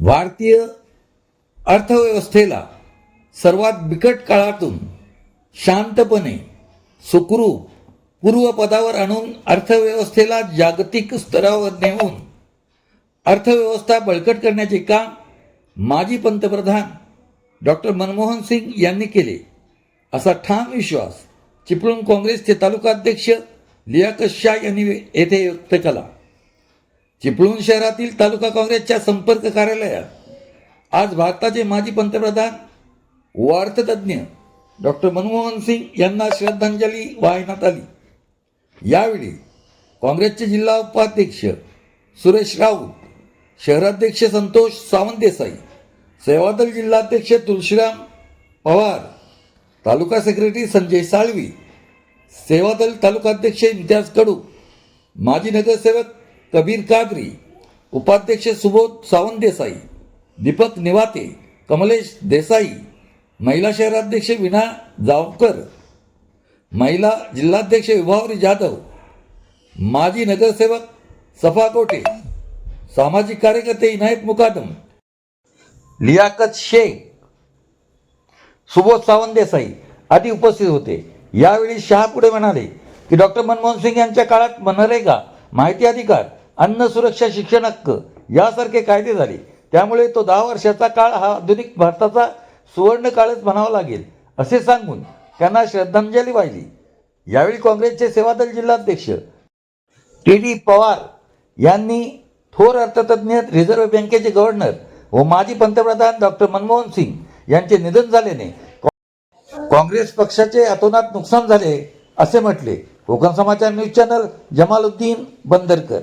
भारतीय अर्थव्यवस्थेला सर्वात बिकट काळातून शांतपणे सुखरूप पूर्वपदावर आणून अर्थव्यवस्थेला जागतिक स्तरावर नेऊन अर्थव्यवस्था बळकट करण्याचे काम माजी पंतप्रधान डॉक्टर मनमोहन सिंग यांनी केले असा ठाम विश्वास चिपळूण काँग्रेसचे तालुकाध्यक्ष लियाकत शाह यांनी येथे व्यक्त केला. चिपळूण शहरातील तालुका काँग्रेसच्या संपर्क कार्यालयात आज भारताचे माजी पंतप्रधान व डॉक्टर मनमोहन सिंग यांना श्रद्धांजली वाहण्यात आली. यावेळी काँग्रेसचे जिल्हा उपाध्यक्ष सुरेश राऊत शहराध्यक्ष संतोष सावंत देसाई सेवादल जिल्हाध्यक्ष तुळशीराम पवार तालुका सेक्रेटरी संजय साळवी सेवादल तालुकाध्यक्ष इम्तियाज कडू माजी नगरसेवक कबीर कागरी उपाध्यक्ष सुबोध सावंत देसाई दीपक निवाते कमलेश देसाई महिला शहराध्यक्ष विना जावकर महिला जिल्हाध्यक्ष विभावरी जाधव माजी नगरसेवक सफा कोटे सामाजिक कार्यकर्ते इनायत मुकादम लियाकत शेख सुबोध सावंत देसाई आदी उपस्थित होते. यावेळी शहा पुढे म्हणाले की डॉक्टर मनमोहन सिंग यांच्या काळात मनरेगा माहिती अधिकार अन्न सुरक्षा शिक्षण हक्क यासारखे कायदे झाले. त्यामुळे तो दहा वर्षाचा काळ हा आधुनिक भारताचा सुवर्ण काळच म्हणावा लागेल असे सांगून त्यांना श्रद्धांजली वाहिली. यावेळी काँग्रेसचे सेवादल जिल्हाध्यक्ष टी डी पवार यांनी थोर अर्थतज्ञ रिझर्व्ह बँकेचे गव्हर्नर व माजी पंतप्रधान डॉक्टर मनमोहन सिंग यांचे निधन झाल्याने काँग्रेस पक्षाचे अतोनात नुकसान झाले असे म्हटले. Konkan Samachar news channel Jamaluddin Bandarkar.